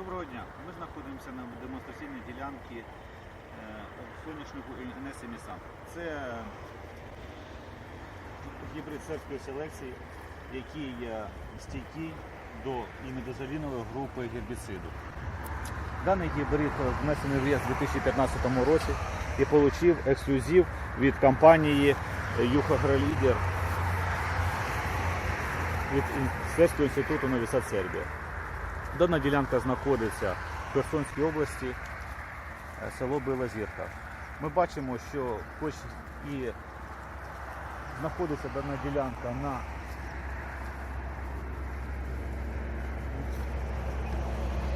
Доброго дня. Ми знаходимося на демонстраційній ділянці е, соняшнику Інеси Місан. Це гібрид сербської селекції, який е, стійкий до імідозолінової групи гербіциду. Даний гібрид внесений в ЄС у 2015 році і отримав ексклюзив від компанії Юхагролідер від Сербського інституту Нові Сад Сербія. Дана ділянка знаходиться в Херсонській області, е, село Білозірка. Ми бачимо, що хоч і знаходиться дана ділянка на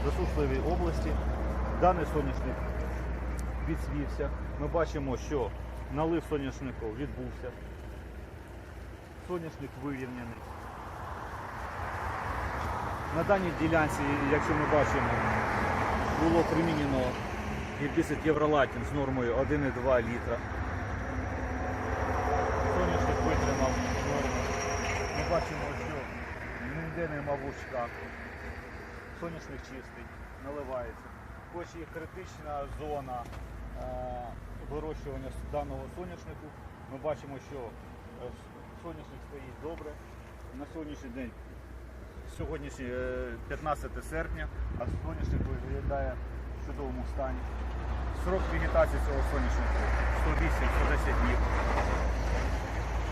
засушливій області, даний соняшник відсвівся. Ми бачимо, що налив соняшнику відбувся. Соняшник вирівняний. На даній ділянці, якщо ми бачимо, було примінено гербіцид Євролатін з нормою 1,2 літра. Соняшник витримав норму. Ми бачимо, що ніде нема вовчка. Соняшник чистий, наливається. Хоч і критична зона е, вирощування даного соняшнику, ми бачимо, що е, соняшник стоїть добре. На сьогоднішній день Сьогоднішній е, 15 серпня, а соняшник виглядає в чудовому стані. Срок вегетації цього соняшнику 108-110 днів.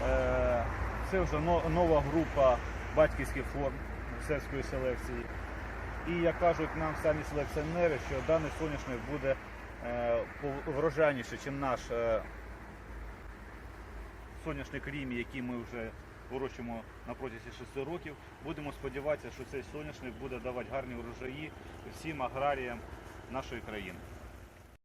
Е, Це вже нова група батьківських форм сербської селекції. І як кажуть нам самі селекціонери, що даний соняшник буде е, пов- врожайніше, ніж наш е, соняшник Рімі, який ми вже вирощуємо на протязі 6 років. Будемо сподіватися, що цей соняшник буде давати гарні урожаї всім аграріям нашої країни.